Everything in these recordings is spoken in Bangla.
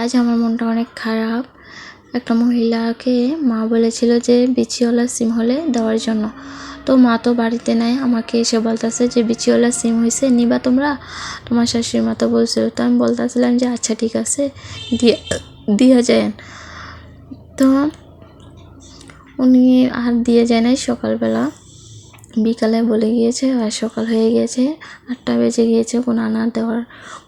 আজ আমার মনটা অনেক খারাপ। একটা মহিলাকে মা বলেছিল যে বিচিওয়ালা সিম হলে দেওয়ার জন্য। তো মা তো বাড়িতে নাই, আমাকে এসে বলতেছে যে বিচিওয়ালা সিম হয়েছে নিবা তোমরা? তোমার শাশুড়ি মা তো বলছিল। তো আমি বলতেছিলাম যে আচ্ছা ঠিক আছে, দিয়ে দিয়ে যায় তো উনি আর দিয়ে যায় নাই সকালবেলা। বিকালে বলে গিয়েছে আর সকাল হয়ে গিয়েছে আটটা বেজে গিয়েছে, কোনো আনা দেওয়ার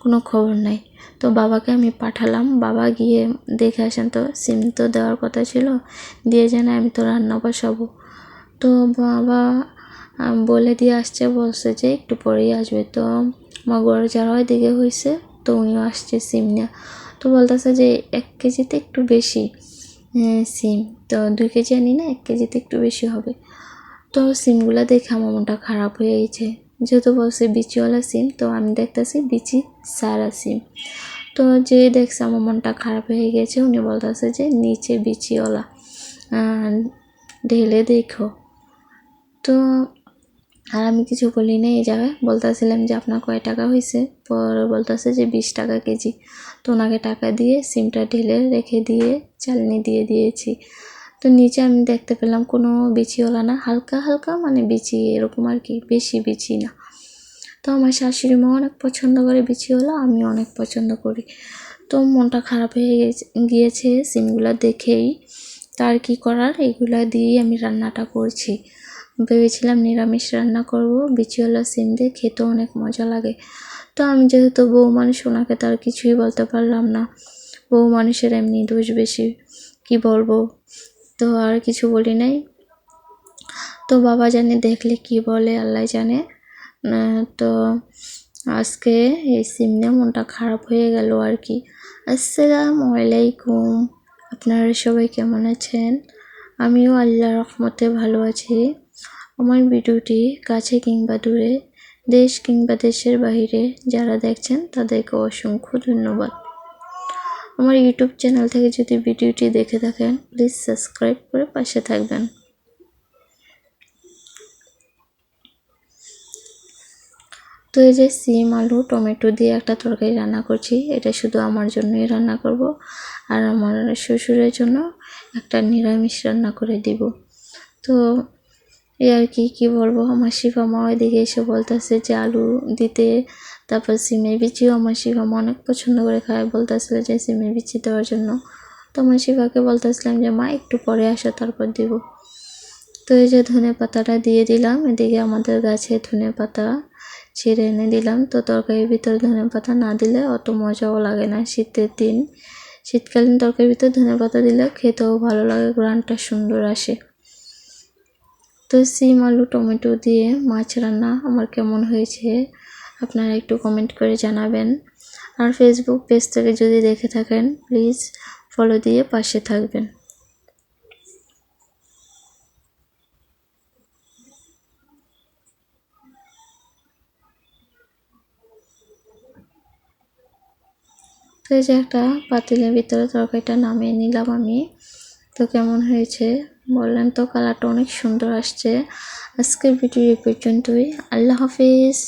কোনো খবর নাই। তো বাবাকে আমি পাঠালাম, বাবা গিয়ে দেখে আসেন তো, সিম তো দেওয়ার কথা ছিল, দিয়ে যেন আমি তো রান্না বসাবো। তো বাবা বলে দিয়ে আসছে, বলছে যে একটু পরেই আসবে। তো আমার গড় যারা দিকে হয়েছে তো উনিও আসছে সিম নিয়ে। তো বলতেছে যে এক কেজিতে একটু বেশি সিম। তো দুই কেজি আনি না, এক কেজিতে একটু বেশি হবে। তো সিমগুলো দেখে আমার মনটা খারাপ হয়ে গেছে। যেহেতু বলছে বিচিওয়ালা সিম তো আমি দেখতেছি বিচি সারা সিম তো যে দেখছে আমার মনটা খারাপ হয়ে গেছে, উনি বলতেছে যে নিচে বিচিওয়ালা ঢেলে দেখো। তো আর আমি কিছু বলি না এই জায়গায়। বলতেছিলাম যে আপনার কয় টাকা হয়েছে পরে বলতেছে যে বিশ টাকা কেজি। তো ওনাকে টাকা দিয়ে সিমটা ঢেলে রেখে দিয়ে চালনি দিয়ে দিয়েছি। তো নিচে আমি দেখতে পেলাম কোনো বিচিওয়ালা না, হালকা হালকা মানে বিচি এরকম আর কি, বেশি বিচি না। তো আমার শাশুড়ি মা অনেক পছন্দ করে বিচিওয়ালা আমি অনেক পছন্দ করি। তো মনটা খারাপ হয়ে গিয়েছে সিমগুলো দেখেই তার কি করার, এগুলা দিয়েই আমি রান্নাটা করছি। ভেবেছিলাম নিরামিষ রান্না করব, বিচিওয়ালা সিম দিয়ে খেতেও অনেক মজা লাগে। তো আমি যেহেতু বউ মানুষ, ওনাকে তার কিছুই বলতে পারলাম না। বউ মানুষের এমনি দোষ বেশি, কি বলব? তো আর কিছু বলি নাই। তো বাবা জানে, দেখলে কি বলে, আল্লাহ জানে। তো আজকে এই সিম নিয়ে মনটা খারাপ হয়ে গেল আর কি। আসসালামু আলাইকুম। আপনারা সবাই কেমন আছেন? আমিও আল্লাহ রহমতে ভালো আছি। আমার ভিডিওটি কাছে কিংবা দূরে, দেশ কিংবা দেশের বাহিরে যারা দেখছেন, তাদেরকে অসংখ্য ধন্যবাদ। আমার ইউটিউব চ্যানেল থেকে যদি ভিডিওটি দেখে থাকেন প্লিজ সাবস্ক্রাইব করে পাশে থাকবেন। তো এই যে সিম, আলু, টমেটো দিয়ে একটা তরকারি রান্না করছি। এটা শুধু আমার জন্যই রান্না করব, আর আমার শ্বশুরের জন্য একটা নিরামিষ রান্না করে দিব। তো এই আর কি কি বলব? আমার শিফা মা ওইদিকে এসে বলতেছে যে আলু দিতে, তারপর সিমের বিচিও আমার শিফা মা অনেক পছন্দ করে খায়, বলতেছিল যে সিমের বিচি দেওয়ার জন্য। তো আমার শিফাকে বলতেছিলাম যে, মা, একটু পরে আসো, তারপর দিব। তো এই যে ধনে পাতাটা দিয়ে দিলাম, এদিকে আমাদের গাছে ধনে পাতা ছিঁড়ে এনে দিলাম। তো তরকারির ভিতরে ধনে পাতা না দিলে অত মজাও লাগে না শীতের দিন। শীতকালীন তরকারির ভিতরে ধনে পাতা দিলে খেতেও ভালো লাগে, গ্রানটা সুন্দর আসে। তো সিম, আলু, টমেটো দিয়ে মাছ রান্না আমার কেমন হয়েছে আপনারা একটু কমেন্ট করে জানাবেন। আর ফেসবুক পেজ থেকে যদি দেখে থাকেন প্লিজ ফলো দিয়ে পাশে থাকবেন। তো এই যে একটা পাতিলের ভিতরে তরকারিটা নামিয়ে নিলাম আমি। তো কেমন হয়েছে? বললেন তো কালারটা অনেক সুন্দর আসছে। আজকের ভিডিও এই পর্যন্তই। আল্লাহ হাফিজ।